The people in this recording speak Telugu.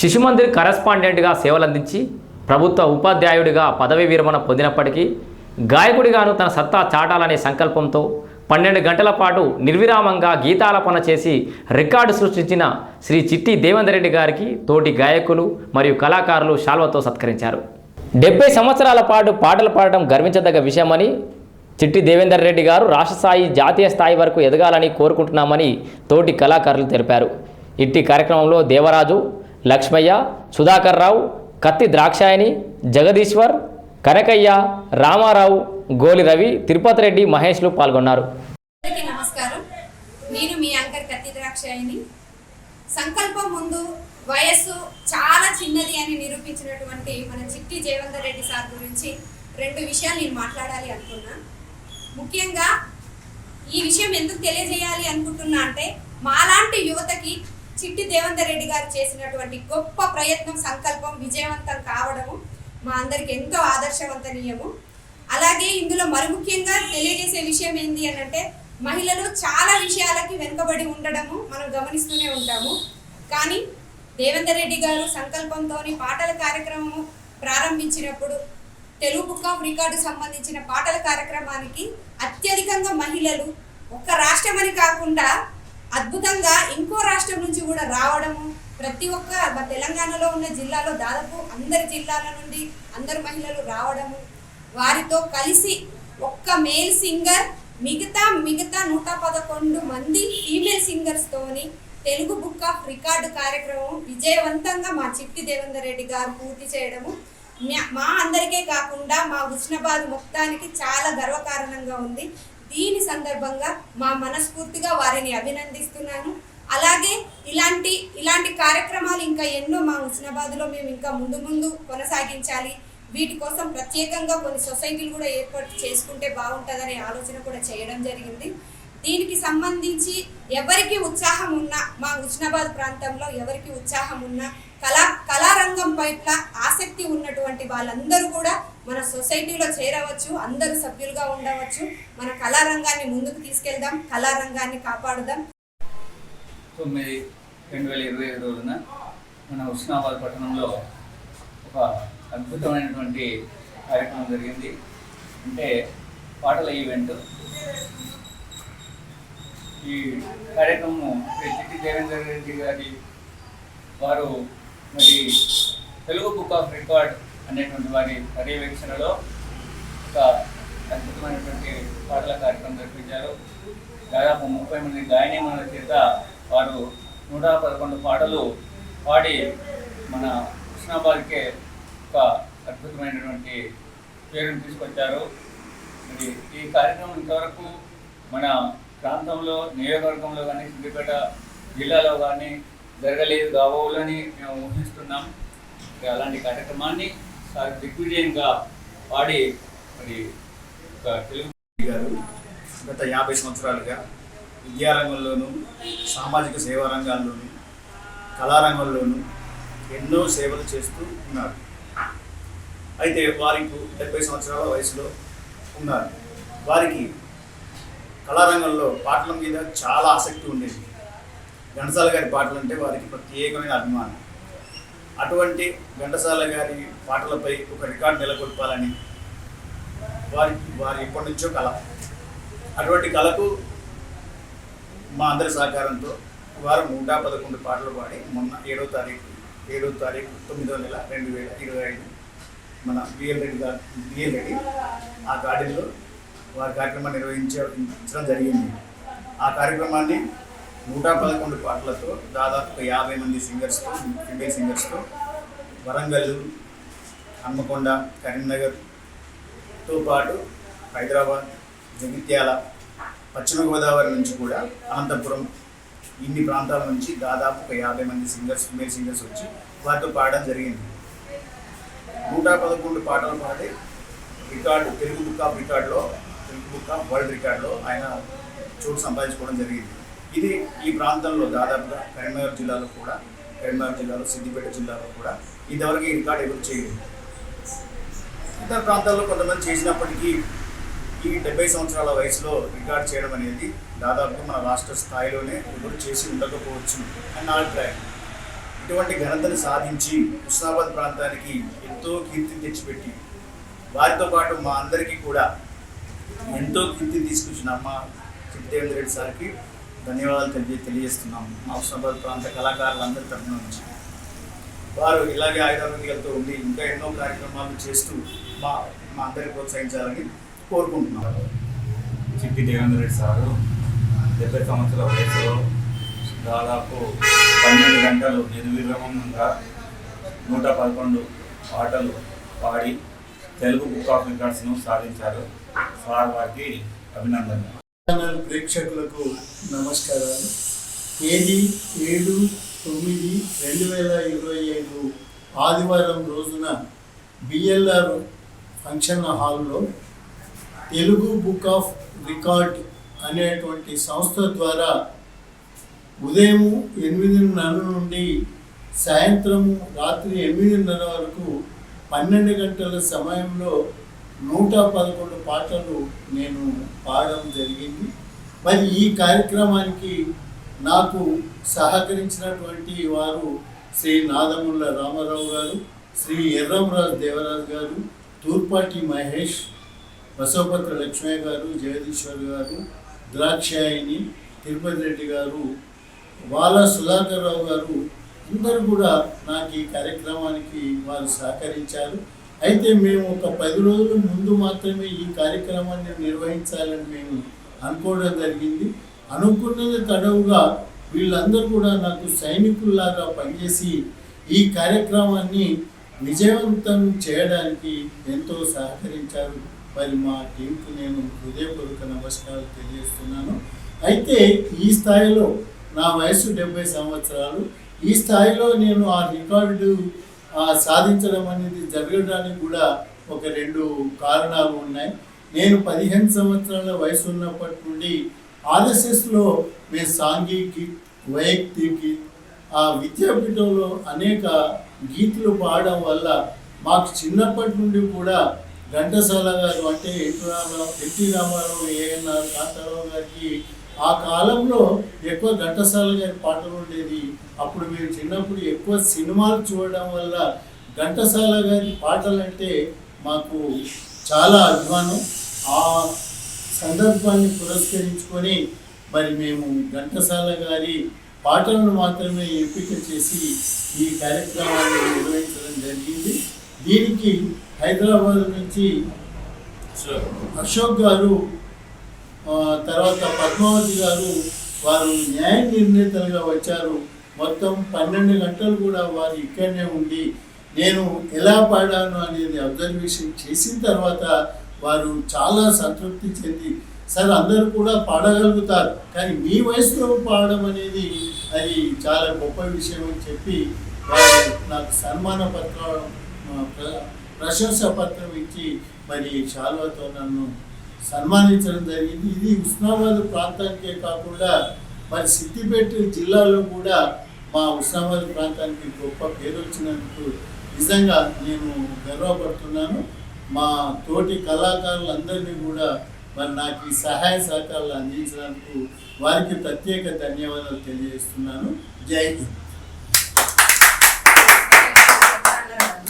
శిశుమందిర్ కరెస్పాండెంట్గా సేవలందించి ప్రభుత్వ ఉపాధ్యాయుడిగా పదవి విరమణ పొందినప్పటికీ గాయకుడిగాను తన సత్తా చాటాలనే సంకల్పంతో పన్నెండు గంటల పాటు నిర్విరామంగా గీతాలపన చేసి రికార్డు సృష్టించిన శ్రీ చిట్టి దేవేందర్ రెడ్డి గారికి తోటి గాయకులు మరియు కళాకారులు శాల్వతో సత్కరించారు. డెబ్బై సంవత్సరాల పాటు పాటలు పాడటం గర్వించదగ్గ విషయమని చిట్టి దేవేందర్ రెడ్డి గారు రాష్ట్ర స్థాయి జాతీయ స్థాయి వరకు ఎదగాలని కోరుకుంటున్నామని తోటి కళాకారులు తెలిపారు. ఇట్టి కార్యక్రమంలో దేవరాజు లక్ష్మయ్య సుధాకర్ రావు కత్తి ద్రాక్షాయని జగదీశ్వర్ కనకయ్య రామారావు గోలి రవి తిరుపతి రెడ్డి మహేష్లు పాల్గొన్నారు. నమస్కారం. నేను మీ యాంకర్ కత్తి ద్రాక్షాయని. సంకల్పం ముందు వయస్సు చాలా చిన్నది అని నిరూపించినటువంటి మన చిట్టి జయవంతర్ రెడ్డి సార్ గురించి రెండు విషయాలు నేను మాట్లాడాలి అనుకున్నా. ముఖ్యంగా ఈ విషయం ఎందుకు తెలియజేయాలి అనుకుంటున్నా అంటే మాలాంటి యువతకి చిట్టి దేవేందర్ రెడ్డి గారు చేసినటువంటి గొప్ప ప్రయత్నం సంకల్పం విజయవంతం కావడము మా అందరికి ఎంతో ఆదర్శవంతనీయము. అలాగే ఇందులో మరి ముఖ్యంగా తెలియజేసే విషయం ఏంటి అని అంటే మహిళలు చాలా విషయాలకి వెనుకబడి ఉండడము మనం గమనిస్తూనే ఉంటాము. కానీ దేవేందర్ రెడ్డి గారు సంకల్పంతో పాటల కార్యక్రమము ప్రారంభించినప్పుడు తెలుగు బుక్ ఆఫ్ రికార్డు సంబంధించిన పాటల కార్యక్రమానికి అత్యధికంగా మహిళలు ఒక్క రాష్ట్రమని కాకుండా అద్భుతంగా ఇంకో రాష్ట్రం నుంచి కూడా రావడము ప్రతి ఒక్క మా తెలంగాణలో ఉన్న జిల్లాలో దాదాపు అందరి జిల్లాల నుండి అందరు మహిళలు రావడము వారితో కలిసి ఒక్క మేల్ సింగర్ మిగతా మిగతా నూట పదకొండు మంది ఫీమేల్ సింగర్స్తోని తెలుగు బుక్ ఆఫ్ రికార్డు కార్యక్రమం విజయవంతంగా మా చిట్టి దేవేందర్ రెడ్డి గారు పూర్తి చేయడము. మా అందరికే కాకుండా మా హుస్నాబాద్ మొత్తానికి చాలా గర్వకారణంగా ఉంది. దీని సందర్భంగా మా మనస్ఫూర్తిగా వారిని అభినందిస్తున్నాను. అలాగే ఇలాంటి ఇలాంటి కార్యక్రమాలు ఇంకా ఎన్నో మా హుస్నాబాద్లో మేము ఇంకా ముందు ముందు కొనసాగించాలి. వీటి కోసం ప్రత్యేకంగా కొన్ని సొసైటీలు కూడా ఏర్పాటు చేసుకుంటే బాగుంటుందనే ఆలోచన కూడా చేయడం జరిగింది. దీనికి సంబంధించి ఎవరికి ఉత్సాహం ఉన్నా మా హుస్నాబాద్ ప్రాంతంలో ఎవరికి ఉత్సాహం ఉన్నా కళా కళారంగం పట్ల ఆసక్తి ఉన్నటువంటి వాళ్ళందరూ కూడా మన సొసైటీలో చేరవచ్చు అందరూ సభ్యులుగా ఉండవచ్చు. మన కళారంగాన్ని ముందుకు తీసుకెళ్దాం కళారంగాన్ని కాపాడుదాం. తొమ్మిది రెండు వేల ఇరవై ఐదు రోజున మన హుస్నాబాద్ పట్టణంలో ఒక అద్భుతమైనటువంటి కార్యక్రమం జరిగింది. అంటే పాటల ఈవెంట్. ఈ కార్యక్రమం శ్రీ చిట్టి దేవేందర్ రెడ్డి గారి వారు మరి తెలుగు బుక్ ఆఫ్ రికార్డ్ అనేటువంటి వారి పర్యవేక్షణలో ఒక అద్భుతమైనటువంటి పాటల కార్యక్రమం జరిపించారు. దాదాపు ముప్పై మంది గాయనీమణుల చేత వారు నూట పదకొండు పాటలు పాడి మన కృష్ణాబాద్కే ఒక అద్భుతమైనటువంటి పేరును తీసుకొచ్చారు. మరి ఈ కార్యక్రమం ఇంతవరకు మన ప్రాంతంలో నియోజకవర్గంలో కానీ సిద్దిపేట జిల్లాలో కానీ జరగలేదు. కాబోలని మేము ఊహిస్తున్నాం. అలాంటి కార్యక్రమాన్ని దిగ్విజయంగా పాడి మరి ఒక తెలుగు గారు గత యాభై సంవత్సరాలుగా విద్యారంగంలోనూ సామాజిక సేవా రంగాల్లోనూ కళారంగంలోనూ ఎన్నో సేవలు చేస్తూ ఉన్నారు. అయితే వారికి డెబ్బై సంవత్సరాల వయసులో ఉన్నారు. వారికి కళారంగంలో పాటల మీద చాలా ఆసక్తి ఉండేది. ఘంటసాల గారి పాటలు అంటే వారికి ప్రత్యేకమైన అభిమానం. అటువంటి ఘంటసాల గారి పాటలపై ఒక రికార్డు నెలకొల్పాలని వారి వారి ఎప్పటి నుంచో కళ అటువంటి కళకు మా అందరి సహకారంతో వారు నూట పదకొండు పాటలు పాడి మొన్న ఏడో తారీఖు ఏడో తారీఖు తొమ్మిదో నెల రెండు వేల ఇరవై ఐదు మన బిఎల్ రెడ్డి గారు బిఎల్ రెడ్డి ఆ గార్డెన్లో వారి కార్యక్రమం నిర్వహించడం జరిగింది. ఆ కార్యక్రమాన్ని నూట పదకొండు పాటలతో దాదాపు యాభై మంది సింగర్స్తో ఫిమేల్ సింగర్స్తో వరంగల్ హన్మకొండ కరీంనగర్తో పాటు హైదరాబాద్ జగిత్యాల పశ్చిమ గోదావరి నుంచి కూడా అనంతపురం ఇన్ని ప్రాంతాల నుంచి దాదాపు ఒక యాభై మంది సింగర్స్ ఫిమేల్ సింగర్స్ వచ్చి వారితో పాడడం జరిగింది. నూట పదకొండు పాటలు పాడి రికార్డు తెలుగు బుక్ ఆఫ్ రికార్డులో తెలుగు బుక్ ఆఫ్ వరల్డ్ రికార్డులో ఆయన చోటు సంపాదించుకోవడం జరిగింది. ఇది ఈ ప్రాంతంలో దాదాపుగా కరీంనగర్ జిల్లాలో కూడా కరీంనగర్ జిల్లాలో సిద్దిపేట జిల్లాలో కూడా ఇంతవరకు ఈ రికార్డు ఎవరు చేయలేదు. ఇతర ప్రాంతాల్లో కొంతమంది చేసినప్పటికీ ఈ డెబ్బై సంవత్సరాల వయసులో రికార్డ్ చేయడం అనేది దాదాపుగా మన రాష్ట్ర స్థాయిలోనే ఎవరు చేసి ఉండకపోవచ్చు అని నా అభిప్రాయం. ఇటువంటి ఘనతను సాధించి హుస్నాబాద్ ప్రాంతానికి ఎంతో కీర్తిని తెచ్చిపెట్టి వారితో పాటు మా అందరికీ కూడా ఎంతో కీర్తిని తీసుకొచ్చిన అమ్మ చిత్తేంద్ర రెడ్డి సార్కి ధన్యవాదాలు తెలియ తెలియజేస్తున్నాము. మా ప్రాంత కళాకారులందరి తరఫున నుంచి. వారు ఇలాగే ఆయుధాలతో ఉండి ఇంకా ఎన్నో కార్యక్రమాలు చేస్తూ మా మా అందరిని ప్రోత్సహించాలని కోరుకుంటున్నారు చిట్టి దేవేంద్ర రెడ్డి సారు డెబ్బై సంవత్సరాల వయసులో దాదాపు పన్నెండు గంటలు నిర్విరామంగా నూట పదకొండు పాటలు పాడి తెలుగు బుక్ ఆఫ్ రికార్డ్స్ను సాధించారు. సార్ వారికి అభినందనలు. ఛానల్ ప్రేక్షకులకు నమస్కారాలు. తేదీ ఏడు తొమ్మిది రెండు వేల ఇరవై ఐదు ఆదివారం రోజున బిఎల్ఆర్ ఫంక్షన్ హాల్లో తెలుగు బుక్ ఆఫ్ రికార్డ్ అనేటువంటి సంస్థ ద్వారా ఉదయం ఎనిమిదిన్నర నుండి సాయంత్రం రాత్రి ఎనిమిదిన్నర వరకు పన్నెండు గంటల సమయంలో నూట పదకొండు పాటలు నేను పాడడం జరిగింది. మరి ఈ కార్యక్రమానికి నాకు సహకరించినటువంటి వారు శ్రీ నాదముల్ల రామారావు గారు శ్రీ ఎర్రంరాజు దేవరాజు గారు తూర్పాటి మహేష్ బసవపత్ర లక్ష్మయ్య గారు జగదీశ్వర్ గారు ద్రాక్షాయిని తిరుపతి రెడ్డి గారు వాల సుధాకర్ రావు గారు అందరూ కూడా నాకు ఈ కార్యక్రమానికి వారు సహకరించారు. అయితే మేము ఒక పది రోజుల ముందు మాత్రమే ఈ కార్యక్రమాన్ని నిర్వహించాలని మేము అనుకోవడం జరిగింది. అనుకున్నది తడవుగా వీళ్ళందరూ కూడా నాకు సైనికుల్లాగా పనిచేసి ఈ కార్యక్రమాన్ని విజయవంతం చేయడానికి ఎంతో సహకరించారు. మరి మా టీంకు నేను హృదయపూర్వక నమస్కారాలు తెలియజేస్తున్నాను. అయితే ఈ స్థాయిలో నా వయసు డెబ్బై సంవత్సరాలు. ఈ స్థాయిలో నేను ఆ రికార్డు సాధించడం అనేది జరగడానికి కూడా ఒక రెండు కారణాలు ఉన్నాయి. నేను పదిహేను సంవత్సరాల వయసు ఉన్నప్పటి నుండి ఆర్ఎస్ఎస్లో మేము సాంఘిక వైయక్తికి ఆ విద్యాపీఠంలో అనేక గీతులు పాడడం వల్ల మాకు చిన్నప్పటి నుండి కూడా ఘంటసాల గారు అంటే NT Rama Rao NT Rama Rao ANR Kantha Rao గారికి ఆ కాలంలో ఎక్కువ ఘంటసాల గారి పాటలు ఉండేది అప్పుడు మేము చిన్నప్పుడు ఎక్కువ సినిమాలు చూడడం వల్ల ఘంటసాల గారి పాటలు అంటే మాకు చాలా అభిమానం. ఆ సందర్భాన్ని పురస్కరించుకొని మరి మేము ఘంటసాల గారి పాటలను మాత్రమే ఎంపిక చేసి ఈ కార్యక్రమాన్ని నిర్వహించడం జరిగింది. దీనికి హైదరాబాద్ నుంచి అశోక్ గారు తర్వాత పద్మావతి గారు వారు న్యాయ నిర్ణేతలుగా వచ్చారు. మొత్తం పన్నెండు గంటలు కూడా వారు ఇక్కడనే ఉండి నేను ఎలా పాడాను అనేది అబ్జర్వేషన్ చేసిన తర్వాత వారు చాలా సంతృప్తి చెంది సార్ అందరూ కూడా పాడగలుగుతారు కానీ మీ వయసులో పాడడం అనేది అది చాలా గొప్ప విషయం అని చెప్పి వారు నాకు సన్మాన పత్రం ప్రశంస ప్ర- పత్రం ఇచ్చి మరి శాల్వతో నన్ను సన్మానించడం జరిగింది. ఇది ఉస్మానాబాద్ ప్రాంతానికే కాకుండా మరి సిద్దిపేట జిల్లాలో కూడా మా ఉస్మానాబాద్ ప్రాంతానికి గొప్ప పేరు వచ్చినందుకు నిజంగా నేను గర్వపడుతున్నాను. మా తోటి కళాకారులందరినీ కూడా మరి నాకు ఈ సహాయ సహకారాలు అందించినందుకు వారికి ప్రత్యేక ధన్యవాదాలు తెలియజేస్తున్నాను. జై హింద్.